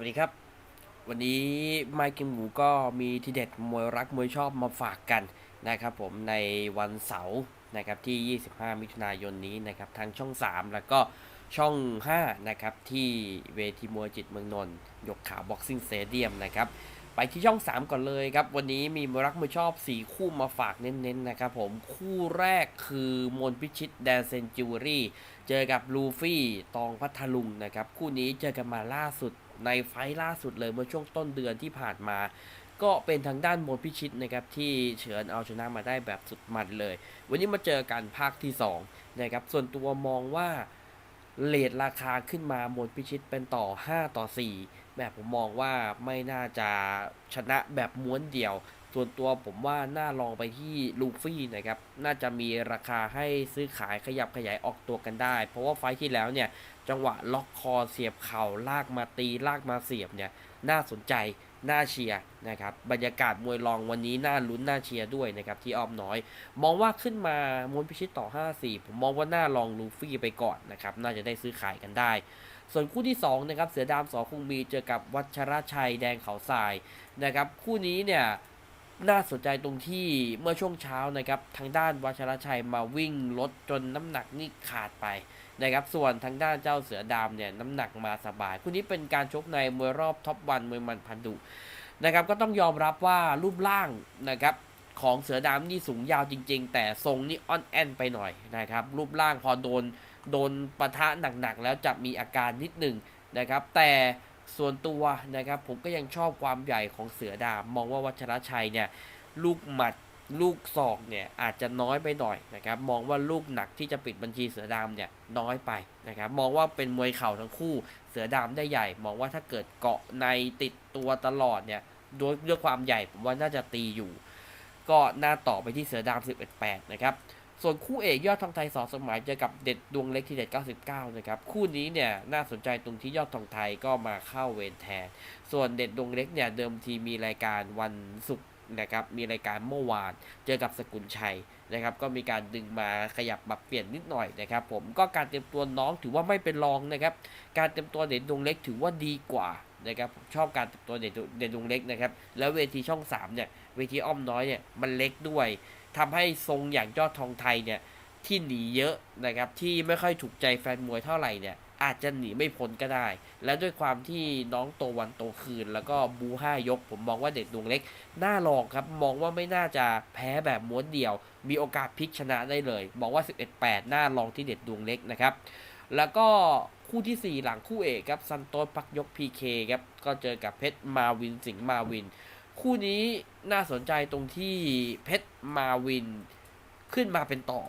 วัสดีครับ วันนี้ไมค์กิมหมูก็มีทีเด็ดมวยรักมวยชอบมาฝากกันนะครับผมในวันเสาร์นะครับที่ 25 มิถุนายนนี้นะครับทางช่อง 3 แล้วก็ช่อง 5 นะครับ ที่เวทีมวยจิตเมืองนนท์ยกขาวบ็อกซิ่งสเตเดียมนะครับ ไปที่ช่อง 3 ก่อนเลยครับ วันนี้มีมวยรักมวยชอบ 4 คู่มาฝากเน้นๆนะครับผมคู่แรกคือมนพิชิตแดนเซนจิวเวอรี่เจอกับลูฟี่ตองพัทลุงนะครับ คู่นี้เจอกันมาล่าสุด ในไฟล์ล่าสุดเลยเมื่อช่วงต้นเดือนที่ผ่านมา ก็เป็นทางด้านมนพิชิตนะครับที่เฉือนเอาชนะมาได้แบบสุดมันเลย วันนี้มาเจอกันภาคที่2นะครับส่วนตัวมองว่าเลทราคาขึ้นมามนพิชิตเป็นต่อ 5 ต่อ 4 แบบผมมองว่าไม่น่าจะชนะแบบม้วนเดียว ส่วนตัวผมว่าน่าลองไปที่ลูฟี่นะครับ น่าจะมีราคาให้ซื้อขายขยับขยายออกตัวกันได้ เพราะว่าไฟที่แล้วเนี่ย จังหวะล็อกคอเสียบเข่าลากมาตีลากมาเสียบเนี่ย น่าสนใจ น่าเชียร์นะครับ บรรยากาศมวยรองวันนี้น่าลุ้นน่าเชียร์ด้วยนะครับที่อ้อมน้อย มองว่าขึ้นมามวนพิชิตต่อ 5-4 ผมมองว่าน่าลองลูฟี่ไปก่อนนะครับ น่าจะได้ซื้อขายกันได้ส่วนคู่ที่2นะครับเสือดามสอคงมีเจอกับวัชรชัยแดงเขาทรายนะครับคู่นี้เนี่ย น่าสนใจตรงที่เมื่อช่วงเช้านะครับทางด้านวัชรชัยมาวิ่งลดจนน้ำหนักนี่ขาดไปนะครับส่วนทางด้านเจ้าเสือดำเนี่ยน้ำหนักมาสบายคู่นี้เป็นการชกในมวยรอบท็อปวันมวยมันพันดุนะครับก็ต้องยอมรับว่ารูปร่างนะครับของเสือดำนี่สูงยาวจริง ๆ แต่ทรงนี่อ่อนแอนไปหน่อยนะครับรูปร่างพอโดนโดนปะทะหนักๆแล้วจะมีอาการนิดหนึ่งนะครับแต่ ส่วนตัวนะครับผมก็ยังชอบความใหญ่ของเสือดำมองว่าวัชรชัยเนี่ยลูกหมัดลูกศอกเนี่ยอาจจะน้อยไปหน่อยนะครับมองว่าลูกหนักที่จะปิดบัญชีเสือดำเนี่ยน้อยไปนะครับมองว่าเป็นมวยเข่าทั้งคู่เสือดำได้ใหญ่ มองว่าถ้าเกิดเกาะในติดตัวตลอดเนี่ยด้วยด้วยความใหญ่ผมว่าน่าจะตีอยู่ ก็หน่าต่อไปที่เสือดำ11 8นะครับ ส่วนคู่เอกยอดทองไทยสอสมัยเจอกับเด็ดดวงเล็กที่เด็ด 99 นะครับ คู่นี้เนี่ยน่าสนใจตรงที่ยอดทองไทยก็มาเข้าเวรแทน ส่วนเด็ดดวงเล็กเนี่ยเดิมทีมีรายการวันศุกร์นะครับมีรายการเมื่อวานเจอกับสกุลชัยนะครับก็มีการดึงมาขยับปรับเปลี่ยนนิดหน่อยนะครับผมก็การเตรียมตัวน้องถือว่าไม่เป็นรองนะครับการเตรียมตัวเด่นดวงเล็กถือว่าดีกว่านะครับผมชอบการเตรียมตัวเด่นดวเด่นดวงเล็กนะครับแล้วเวทีช่อง3เนี่ยเวทีอ้อมน้อยเนี่ยมันเล็กด้วย ทำให้ทรงอย่างยอดทองไทยเนี่ยที่หนีเยอะนะครับที่ไม่ค่อยถูกใจแฟนมวยเท่าไหร่เนี่ยอาจจะหนีไม่พ้นก็ได้ และด้วยความที่น้องโตวันโตคืน แล้วก็บูห้ายก ผมมองว่าเด็ดดวงเล็ก น่าลองครับ มองว่าไม่น่าจะแพ้แบบม้วนเดียว มีโอกาสพลิกชนะได้เลยมองว่า 11-8 น่าลองที่เด็ดดวงเล็กนะครับ แล้วก็คู่ที่ 4 หลังคู่เอกครับซันโตสพักยก PK ครับก็เจอกับเพชรมาวินสิงห์มาวิน คู่นี้น่าสนใจตรงที่เพชรมาวินขึ้นมาเป็นต่อ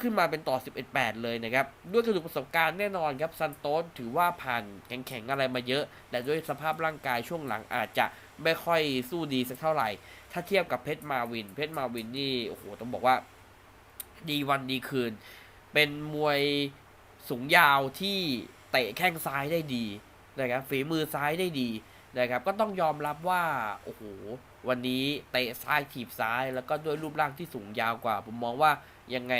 ขึ้นมาเป็นต่อ 11-8 เลยนะครับ ด้วยกระดูกประสบการณ์แน่นอนครับซันโตสถือว่าผ่านแข็งๆอะไรมาเยอะ แต่ด้วยสภาพร่างกายช่วงหลังอาจจะไม่ค่อยสู้ดีสักเท่าไหร่ ถ้าเทียบกับเพชรมาวิน เพชรมาวินนี่โอ้โหต้องบอกว่า ดีวันดีคืน เป็นมวยสูงยาวที่เตะแข้งซ้ายได้ดีนะครับฝีมือซ้ายได้ดี นะครับก็ต้องยอมรับว่าโอ้โหวันนี้เตะซ้ายถีบซ้ายแล้วก็ด้วยรูปร่างที่สูงยาวกว่า ผมมองว่ายังไง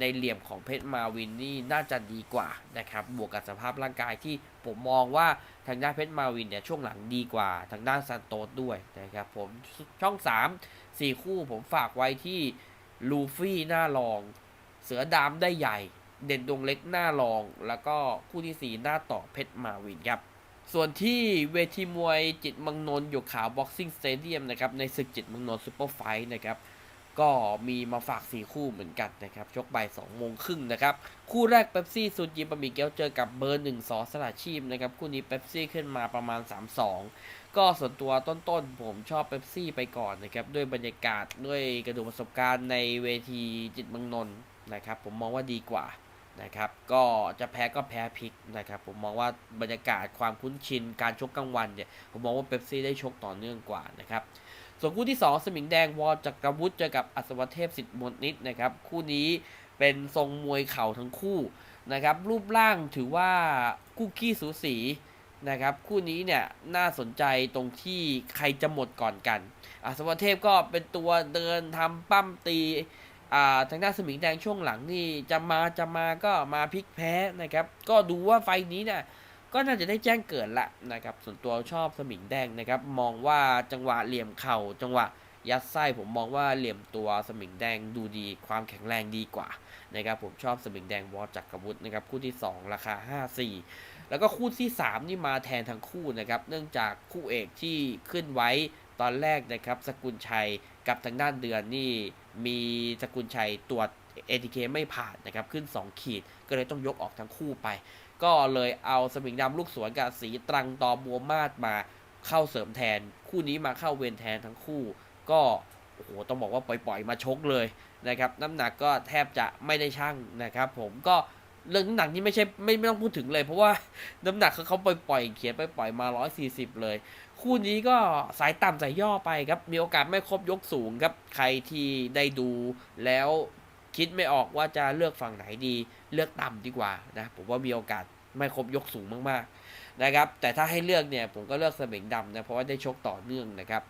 ในเหลี่ยมของเพชรมาวินนี่น่าจะดีกว่านะครับบวกกับสภาพร่างกายที่ผมมองว่าทางด้านเพชรมาวินเนี่ยช่วงหลังดีกว่า ทางด้านซันโตสด้วยนะครับผมช่อง 3 4 คู่ผมฝากไว้ที่ลูฟี่หน้าลอง เสือดำได้ใหญ่ เด่นดวงเล็กหน้ารอง แล้วก็คู่ที่ 4 หน้าต่อเพชรมาวินครับ ส่วนที่เวทีมวยจิตมังนน์อยู่ขาวบ็อกซิ่งสเตเดียมนะครับในศึกจิตมังนนท์ซูเปอร์ไฟท์นะครับก็มีมาฝาก 4 คู่เหมือนกันนะครับชกบ่าย2โมงครึ่งนะครับ คู่แรกเป๊ปซี่ซูจิบะหมี่เกี๊ยวเจอกับเบอร์1สอสละชีพนะครับคู่นี้เป๊ปซี่ขึ้นมาประมาณ 3-2 ก็ส่วนตัวต้นๆ ผมชอบเป๊ปซี่ไปก่อนนะครับ ด้วยบรรยากาศด้วยกระดูกประสบการณ์ในเวทีจิตมังนนนะครับ ผมมองว่าดีกว่า นะครับ ก็จะแพ้ก็แพ้พลิกนะครับ ผมมองว่าบรรยากาศความคุ้นชินการชกกลางวันเนี่ย ผมมองว่าเป๊ปซี่ได้ชกต่อเนื่องกว่านะครับส่วนคู่ที่ 2 สมิงแดงวอจักรวุฒิเจอกับอัศวเทพสิทธิ์มนนิดนะครับ คู่นี้เป็นทรงมวยเข่าทั้งคู่นะครับ รูปร่างถือว่าคู่ขี้สูสีนะครับ คู่นี้เนี่ยน่าสนใจตรงที่ใครจะหมดก่อนกันอัศวเทพก็เป็นตัวเดินทำปั้มตี ทางด้านสมิงแดงช่วงหลังนี่จะมาจะมาก็มาพลิกแพ้นะครับ ก็ดูว่าไฟนี้เนี่ยก็น่าจะได้แจ้งเกิดละนะครับ ส่วนตัวชอบสมิงแดงนะครับ มองว่าจังหวะเหลี่ยมเข่าจังหวะยัดไส้ผมมองว่าเหลี่ยมตัวสมิงแดงดูดีความแข็งแรงดีกว่านะครับผมชอบสมิงแดงวอจักรวุฒินะครับคู่ที่ 2 ราคา 54 แล้วก็คู่ที่ 3 นี่มาแทนทั้งคู่นะครับเนื่องจากคู่เอกที่ขึ้นไว้ตอนแรกนะครับสกุลชัยกับทางด้านเดือนนี่ มีสกุลชัยตรวจ ATK ไม่ผ่านนะครับ ขึ้น 2 ขีด ก็เลยต้องยกออกทั้งคู่ไป ก็เลยเอาสมิงดำลูกสวนกับสีตรังตอบัวมาดมาเข้าเสริมแทน คู่นี้มาเข้าเวรแทนทั้งคู่ ก็โอ้โหต้องบอกว่าปล่อยๆ มาชกเลยนะครับน้ำหนักก็แทบจะไม่ได้ช่างนะครับ ผมก็เรื่องน้ำหนักนี่ไม่ใช่ไม่ไม่ต้องพูดถึงเลย เพราะว่าน้ำหนักเขาไปปล่อยเขียนไปปล่อยมา 140 เลย คู่นี้ก็สายต่ำสายย่อไปครับ มีโอกาสไม่ครบยกสูงครับ ใครที่ได้ดูแล้วคิดไม่ออกว่าจะเลือกฝั่งไหนดีเลือกต่ำดีกว่านะผมว่ามีโอกาสไม่ครบยกสูงมากๆนะครับ แต่ถ้าให้เลือกเนี่ยผมก็เลือกเสมิงดำนะเพราะว่าได้ชกต่อเนื่องนะครับ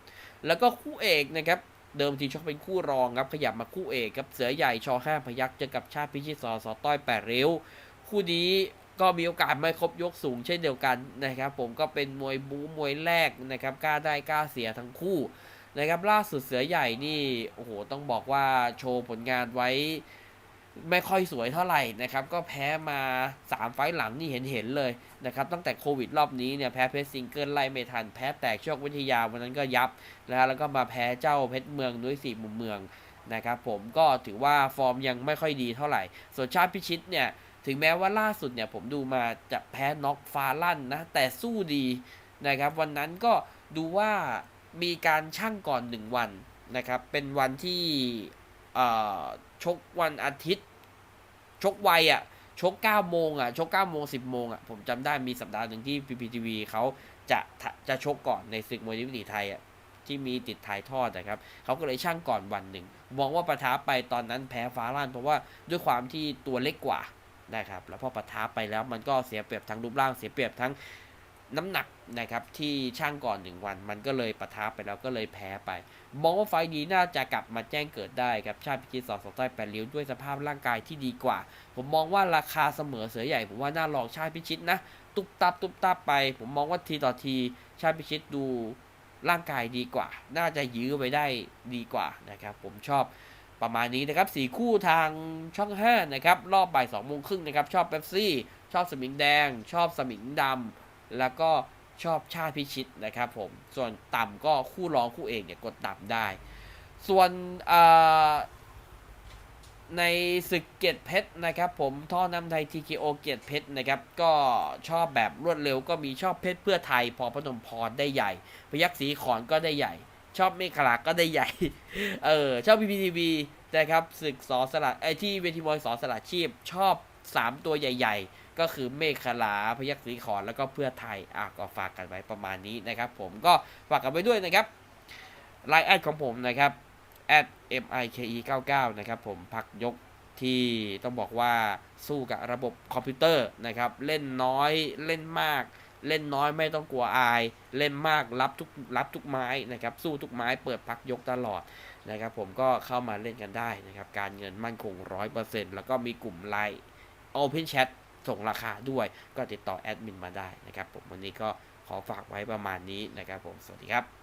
แล้วก็คู่เอกนะครับเดิมทีชกเป็นคู่รองครับขยับมาคู่เอกครับเสือใหญ่ชอห้าพยักเจอกับชาติพิชิตสอสอต้อยแปดริ้ว คู่นี้ ก็มีโอกาสไม่ครบยกสูงเช่นเดียวกันนะครับ ผมก็เป็นมวยบู๊มวยแรกนะครับกล้าได้กล้าเสียทั้งคู่นะครับล่าสุดเสือใหญ่นี่โอ้โหต้องบอกว่าโชว์ผลงานไว้ไม่ค่อยสวยเท่าไหร่นะครับ ก็แพ้มา 3 ไฟล์หลังนี่เห็นเห็นๆเลยนะครับ ตั้งแต่โควิดรอบนี้เนี่ยแพ้เพชรซิงเกิลไล่ไม่ทัน แพ้แตกโชควิทยาวันนั้นก็ยับนะแล้วก็มาแพ้เจ้าเพชรเมืองด้วยสี่มุมเมืองนะครับ ผมก็ถือว่าฟอร์มยังไม่ค่อยดีเท่าไหร่ส่วนชาติพิชิตเนี่ย ถึงแม้ว่าล่าสุดเนี่ยผมดูมาจะแพ้น็อกฟาลั่นนะ แต่สู้ดีนะครับ วันนั้นก็ดูว่ามีการชั่งก่อน 1 วันนะครับ เป็นวันที่ชกวันอาทิตย์ ชกไวอะ่ะ ชก9โมงอะ่ะ ชก9โมง10โมงอะ่ะ ผมจำได้มีสัปดาห์หนึ่งที่ PPTV เขาจะจะชกก่อนในศึกมวยนิวิถีไทยอะ่ะที่มีติดถ่ายทอดนะครับ เขาก็เลยช่างก่อนวันหนึ่ง มองว่าประท้าไปตอนนั้นแพ้ฟ้าลั่นเพราะว่าด้วยความที่ตัวเล็กกว่า นะครับแล้วพอปะทะไปแล้วมันก็เสียเปรียบทั้งรูปร่างเสียเปรียบทั้งน้ำหนักนะครับที่ช่างก่อนหนึ่งวัน มันก็เลยปะทะไปแล้วก็เลยแพ้ไปมองว่าไฟนี้น่าจะกลับมาแจ้งเกิดได้ครับชาติพิชิตสอสอต้แปดริ้วด้วยสภาพร่างกายที่ดีกว่า ผมมองว่าราคาเสมอเสือใหญ่ ผมว่าน่าลองชาติพิชิตนะตุบตับตุบตับไป ผมมองว่าทีต่อทีชาติพิชิตดูร่างกายดีกว่า น่าจะยื้อไว้ได้ดีกว่านะครับผมชอบ ประมาณนี้นะครับสี่คู่ทางช่อง5นะครับรอบบ่าย2โมงครึ่งนะครับชอบเป๊ปซี่ ชอบสมิงแดง ชอบสมิงดำแล้วก็ชอบชาติพิชิตนะครับผมส่วนต่ำก็คู่ร้องคู่เอกเนี่ยกดต่ำได้ ส่วนในศึกเกียรติเพชรนะครับผมท่อน้ำไทย TKO เกียรติเพชรนะครับก็ชอบแบบรวดเร็วก็มีชอบเพชรเพื่อไทยพอพนมพรได้ใหญ่ พยักษีขอนก็ได้ใหญ่ ชอบเมฆขลาก็ได้ใหญ่ เออ ชอบ PPTV นะครับศึกสอสลัดไอที่เวทีมวยสอสลัดชีพ ชอบ 3 ตัวใหญ่ ๆ ก็คือเมฆขลาพยักษีขอนแล้วก็เพื่อไทยอะก็ฝากกันไว้ประมาณนี้นะครับ ผมก็ฝากกันไว้ด้วยนะครับไลน์แอดของผมนะครับ at mike 99 นะครับผมพักยกที่ต้องบอกว่าสู้กับระบบคอมพิวเตอร์นะครับ เล่นน้อยเล่นมาก เล่นน้อยไม่ต้องกลัวอาย เล่นมากรับทุกรับทุกไม้นะครับ สู้ทุกไม้เปิดพักยกตลอดนะครับผมก็เข้ามาเล่นกันได้นะครับ การเงินมั่นคงร้อยเปอร์เซ็นต์แล้วก็มีกลุ่มไลน์ Open Chat ส่งราคาด้วย ก็ติดต่อแอดมินมาได้นะครับผมวันนี้ก็ขอฝากไว้ประมาณนี้นะครับผม สวัสดีครับ